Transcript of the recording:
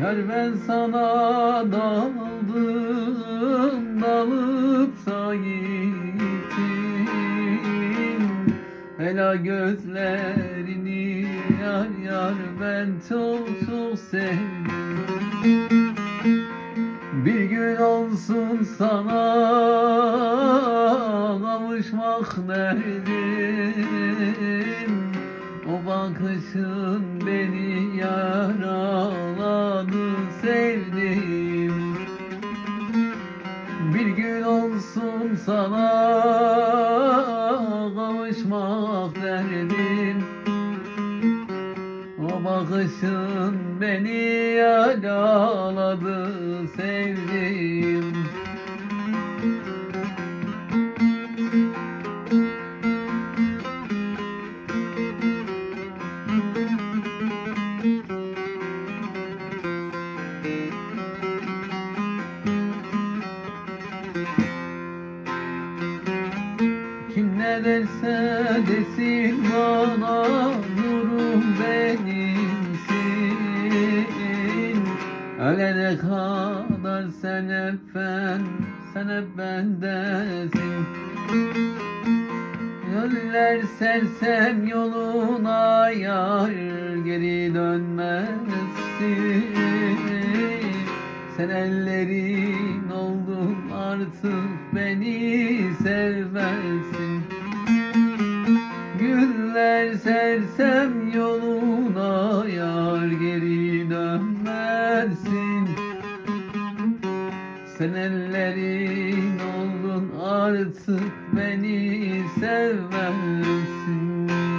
Her ben sana daldım dalıp da gittim. Hela gözlerini yar yar ben çok çok sevdim. Bir gün olsun sana kavuşmak neredim O bakışın beni yaraladı sana kavuşmak derdim. O bakışın beni yaraladı sevdim ne derse desin bana nurum benimsin. Ölene kadar sen hep ben, sen hep bendesin Göller sersem yoluna yar geri dönmezsin. Sen ellerin oldun artık beni Güller sersem yoluna yar geri dönmezsin. Sen ellerin oldun artık beni seversin